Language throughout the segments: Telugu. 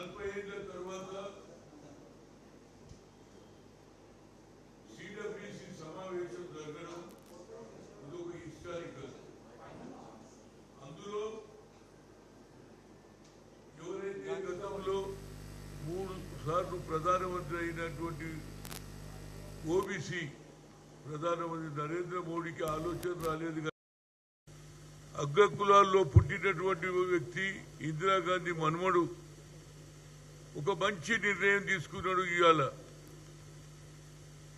నలభై ఏళ్ళ తర్వాత సిడబ్ల్యూసి సమావేశం జరగడం ఇది హిస్టారికల్. అందులో ఎవరైతే గతంలో మూడు సార్లు ప్రధానమంత్రి అయినటువంటి ఓబీసీ ప్రధానమంత్రి నరేంద్ర మోడీకి ఆలోచన రాలేదు అగ్రకులాల్లో పుట్టినటువంటి వ్యక్తి ఇందిరాగాంధీ మనుమడు. ఒక మంచి నిర్ణయం తీసుకున్నాడు ఇవాళ.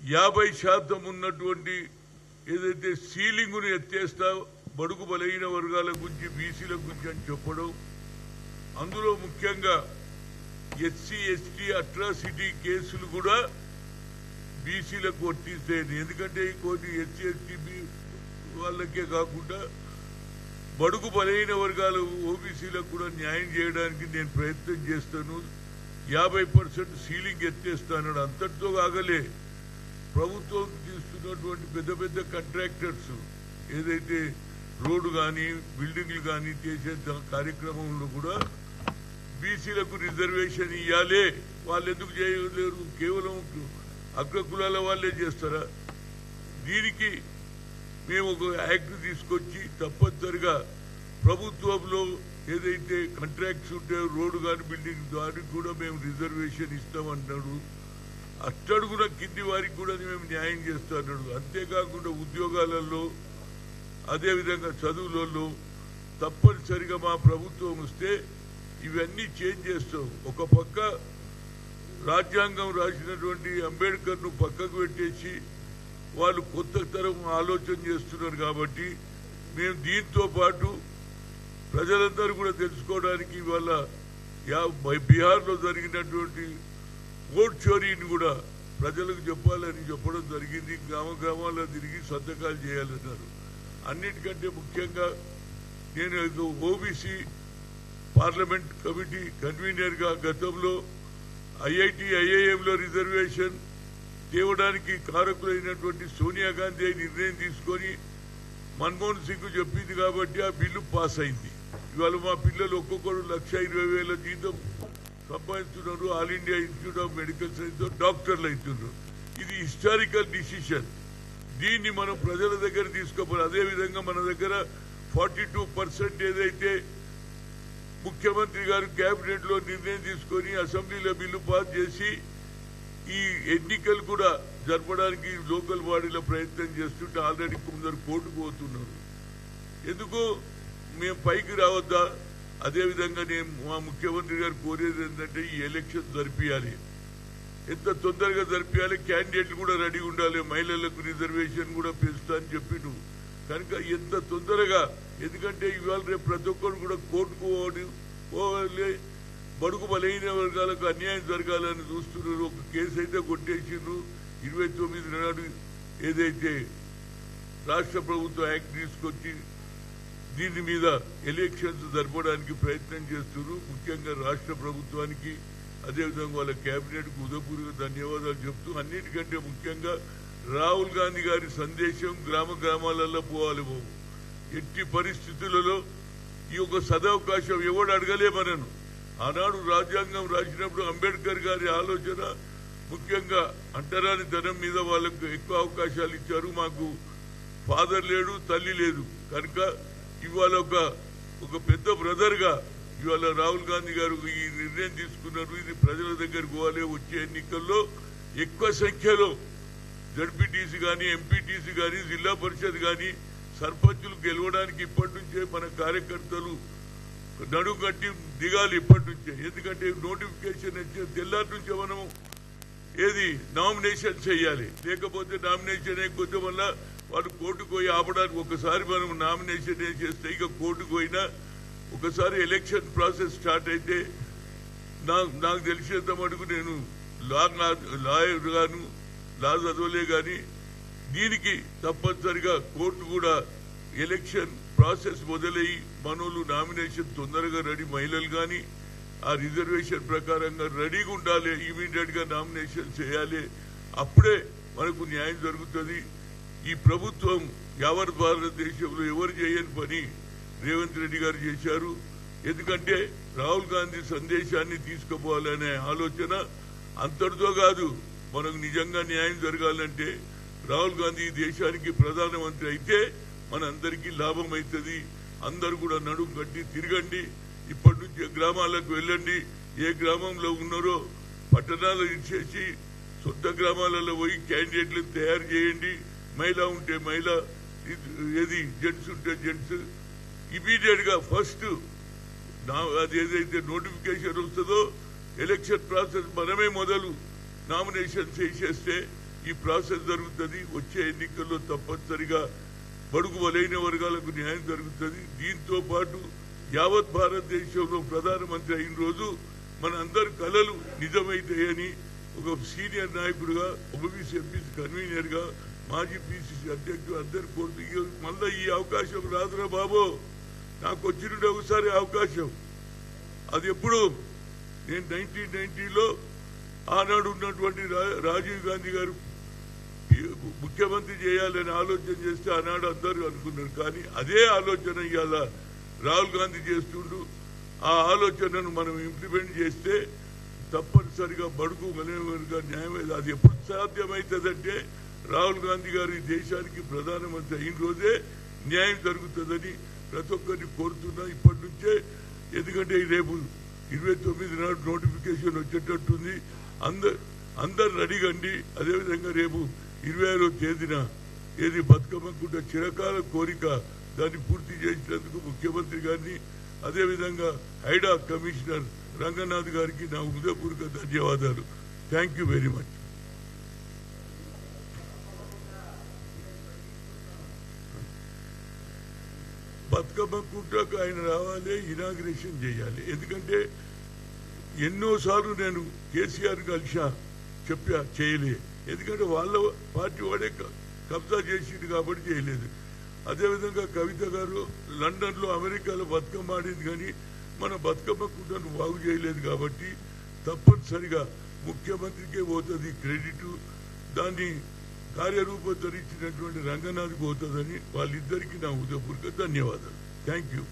యాభై శాతం ఉన్నటువంటి ఏదైతే సీలింగును ఎత్తేస్తా బడుగు బలహీన వర్గాల గురించి బీసీల గురించి అని చెప్పడం అందులో ముఖ్యంగా ఎస్సీ ఎస్టీ అట్రాసిటీ కేసులు కూడా బీసీలకు వర్తిస్తాయి ఎందుకంటే కొన్ని ఎస్సీ ఎస్టీ వాళ్ళకే కాకుండా బడుగు బలహీన వర్గాలు ఓబీసీలకు కూడా న్యాయం చేయడానికి నేను ప్రయత్నం చేస్తాను. యాభై పర్సెంట్ సీలింగ్ ఎత్తేస్తానని అంతటితో కాగలే. ప్రభుత్వం తీసుకున్నటువంటి పెద్ద పెద్ద కాంట్రాక్టర్స్ ఏదైతే రోడ్డు కానీ బిల్డింగ్లు కానీ చేసే కార్యక్రమంలో కూడా బీసీలకు రిజర్వేషన్ ఇవ్వాలే వాళ్ళు ఎందుకు చేయలేరు? కేవలం అగ్రకులాల వాళ్ళే చేస్తారా? దీనికి మేము ఒక యాక్ట్ తీసుకొచ్చి తప్పనిసరిగా ప్రభుత్వంలో ఏదైతే కంట్రాక్ట్స్ ఉంటాయో రోడ్డు కానీ బిల్డింగ్ దానికి కూడా మేము రిజర్వేషన్ ఇస్తామన్నాడు. అట్టడుగున కింది వారికి కూడా మేము న్యాయం చేస్తాడు అంతేకాకుండా ఉద్యోగాలలో అదేవిధంగా చదువులలో తప్పనిసరిగా మా ప్రభుత్వం వస్తే ఇవన్నీ చేంజ్ చేస్తాం. ఒక పక్క రాజ్యాంగం రాసినటువంటి అంబేద్కర్ను పక్కకు పెట్టేసి వాళ్ళు కొత్త తరం ఆలోచన చేస్తున్నారు కాబట్టి మేము దీంతో పాటు ప్రజలందరూ కూడా తెలుసుకోవడానికి ఇవాళ యా- బీహార్లో జరిగినటువంటి ఓట్ చోరీని కూడా ప్రజలకు చెప్పాలని చెప్పడం జరిగింది. గ్రామ గ్రామాల్లో తిరిగి సంతకాలు చేయాలన్నారు. అన్నిటికంటే ముఖ్యంగా నేను ఓబీసీ పార్లమెంట్ కమిటీ కన్వీనర్గా గతంలో ఐఐటి ఐఐఎంలో రిజర్వేషన్ తేవడానికి కారకులైనటువంటి సోనియా గాంధీ నిర్ణయం తీసుకొని మన్మోహన్ సింగ్ చెప్పింది కాబట్టి ఆ బిల్లు పాస్ అయింది. ఇవాళ మా పిల్లలు ఒక్కొక్కరు లక్ష ఇరవై వేల జీతం సంపాదిస్తున్నారు All India Institute of Medical Science డాక్టర్లు అవుతున్నారు. ఇది హిస్టారికల్ డిసిషన్. దీన్ని మనం ప్రజల దగ్గర తీసుకోవాలి అదే విధంగా మన దగ్గర ఫార్టీ టూ పర్సెంట్ ఏదైతే ముఖ్యమంత్రి గారు కేబినెట్లో నిర్ణయం తీసుకొని అసెంబ్లీలో బిల్లు పాస్ చేసి ఈ ఎన్నికలు కూడా జరపడానికి లోకల్ బాడీలో ప్రయత్నం చేస్తుంటే ఆల్రెడీ కొందరు కోర్టుకు పోతున్నారు. ఎందుకు? మేము పైకి రావద్దా? అదేవిధంగా నేను మా ముఖ్యమంత్రి గారు కోరేది ఏంటంటే ఈ ఎలక్షన్ జరిపించాలి ఎంత తొందరగా జరిపించాలి క్యాండిడేట్లు కూడా రెడీ ఉండాలి మహిళలకు రిజర్వేషన్ కూడా పెంచుతా అని చెప్పిండు కనుక ఎంత తొందరగా ఎందుకంటే ఇవాళ రేపు ప్రతి ఒక్కరు కూడా కోర్టుకు పోవాలి పోవాలి. బడుగు వర్గాలకు అన్యాయం జరగాలని చూస్తున్నారు. ఒక కేసు అయితే కొట్టేసిండ్రు. ఇరవై తొమ్మిది నాడు ఏదైతే రాష్ట్ర ప్రభుత్వం యాక్ట్ తీసుకొచ్చి దీని మీద ఎలక్షన్స్ జరపడానికి ప్రయత్నం చేస్తున్నారు. ముఖ్యంగా రాష్ట్ర ప్రభుత్వానికి అదేవిధంగా వాళ్ళ కేబినెట్కు ఉదయపూర్వక ధన్యవాదాలు చెప్తూ అన్నిటికంటే ముఖ్యంగా రాహుల్ గాంధీ గారి సందేశం గ్రామ గ్రామాలలో పోవాలి బాబు. ఎట్టి పరిస్థితులలో ఈ యొక్క సదవకాశం ఎవడు అడగలేమనను ఆనాడు రాజ్యాంగం రాసినప్పుడు అంబేద్కర్ గారి ఆలోచన ముఖ్యంగా అంటరాని ధనం మీద వాళ్ళకు ఎక్కువ అవకాశాలు ఇచ్చారు. మాకు ఫాదర్ లేడు తల్లి లేదు. కనుక ఇవాళ ఒక ఒక పెద్ద బ్రదర్గా ఇవాళ రాహుల్ గాంధీ గారు ఈ నిర్ణయం తీసుకున్నారు. ఇది ప్రజల దగ్గరకు పోవాలి వచ్చే ఎన్నికల్లో ఎక్కువ సంఖ్యలో జడ్పీటీసీ కానీ ఎంపీటీసీ కానీ జిల్లా పరిషత్ కానీ సర్పంచులు గెలవడానికి ఇప్పటి నుంచే మన కార్యకర్తలు నడుగట్టి దిగాలి ఇప్పటి నుంచే. ఎందుకంటే నోటిఫికేషన్ వచ్చే తెల్లారి నుంచే మనము ఏది నామినేషన్ చేయాలి. లేకపోతే నామినేషన్ అయిపోతే వల్ల వాళ్ళు కోర్టుకు పోయి ఆపడానికి ఒకసారి మనం నామినేషన్ చేస్తే ఇక కోర్టుకు పోయినా ఒకసారి ఎలక్షన్ ప్రాసెస్ స్టార్ట్ అయితే నాకు నాకు తెలిసేంత మటుకు నేను లా లాయర్ గాను లా చదవలే గాని దీనికి తప్పనిసరిగా కోర్టు కూడా ఎలక్షన్ ప్రాసెస్ మొదలయ్యి మనోళ్ళు నామినేషన్ తొందరగా రెడీ మహిళలు కానీ ఆ రిజర్వేషన్ ప్రకారంగా రెడీగా ఉండాలి ఇమీడియట్గా నామినేషన్ చేయాలి. అప్పుడే మనకు న్యాయం జరుగుతుంది. ఈ ప్రభుత్వం యావత్ భారతదేశంలో ఎవరు చేయని పని రేవంత్ రెడ్డి గారు చేశారు. ఎందుకంటే రాహుల్ గాంధీ సందేశాన్ని తీసుకుపోవాలనే ఆలోచన అంతటితో కాదు మనకు నిజంగా న్యాయం జరగాలంటే రాహుల్ గాంధీ దేశానికి ప్రధానమంత్రి అయితే మన అందరికీ లాభం అవుతుంది అందరు కూడా నడుం కట్టి తిరగండి. ఇప్పటి నుంచి గ్రామాలకు వెళ్ళండి. ఏ గ్రామంలో ఉన్నారో పట్టణాలు ఇచ్చేసి సొంత గ్రామాలలో పోయి క్యాండిడేట్లను తయారు చేయండి. మహిళ ఉంటే మహిళ ఏది జెంట్స్ ఉంటే జెంట్స్ ఇమీడియట్గా ఫస్ట్ నా అది ఏదైతే నోటిఫికేషన్ వస్తుందో ఎలక్షన్ ప్రాసెస్ మనమే మొదలు నామినేషన్ చేసేస్తే ఈ ప్రాసెస్ జరుగుతుంది. వచ్చే ఎన్నికల్లో తప్పనిసరిగా బడుగు బలైన వర్గాలకు న్యాయం జరుగుతుంది. దీంతో పాటు యావత్ భారతదేశంలో ప్రధానమంత్రి అయిన రోజు మన అందరి కళలు నిజమైతాయని ఒక సీనియర్ నాయకుడుగా ఓబీసీ ఎంపీసీ కన్వీనర్గా మాజీ పిసిసి అధ్యక్షుడు అందరు కోరుతూ మళ్ళీ మళ్ళా ఈ అవకాశం రాదురా బాబు. నాకు వచ్చిన ఒకసారి అవకాశం. అది ఎప్పుడు? నేను నైన్టీన్ నైన్టీలో ఆనాడు ఉన్నటువంటి రా- రాజీవ్ గాంధీ గారు ఈ ముఖ్యమంత్రి చేయాలని ఆలోచన చేస్తే ఆనాడు అందరూ అనుకున్నారు. కానీ అదే ఆలోచన ఇవాళ రాహుల్ గాంధీ చేస్తుండు. ఆ ఆలోచనను మనం ఇంప్లిమెంట్ చేస్తే తప్పనిసరిగా బడుగు మలయగా న్యాయం అది ఎప్పుడు సాధ్యమవుతుందంటే రాహుల్ గాంధీ గారు దేశానికి ప్రధానమంత్రి అయిన రోజే న్యాయం జరుగుతుందని ప్రతి ఒక్కరిని కోరుతున్నా ఇప్పటి నుంచే. ఎందుకంటే రేపు ఇరవై తొమ్మిది నాడు నోటిఫికేషన్ వచ్చేటట్టుంది. అందరు అందరు అడిగండి అదేవిధంగా రేపు ఇరవై ఆరో తేదీన ఏది బతుకమ్మకుంట చిరకాల కోరిక దాన్ని పూర్తి చేసినందుకు ముఖ్యమంత్రి గారిని అదేవిధంగా హైడా కమిషనర్ రంగనాథ్ గారికి నా హృదయపూర్వక ధన్యవాదాలు. Thank you very much. Bathukamma కుట్రకు ఆయన రావాలి ఇనాగ్రేషన్ చేయాలి. ఎందుకంటే ఎన్నోసార్లు నేను కేసీఆర్ కలిసా చెప్పా చేయలే. ఎందుకంటే వాళ్ళ పార్టీ వాడే క- కబ్జా చేసిండు కాబట్టి చేయలేదు. అదేవిధంగా కవిత గారు లండన్లో అమెరికాలో బతుకమ్మ ఆడింది కానీ మన బతుకమ్మ కుట్రను బాగు చేయలేదు కాబట్టి తప్పనిసరిగా ముఖ్యమంత్రికే పోతుంది క్రెడిట్. దాన్ని కార్యరూపం ధరించినటువంటి రంగనాథ్ పోతుందని వాళ్ళిద్దరికీ నా హృదయపూర్వక ధన్యవాదాలు. Thank you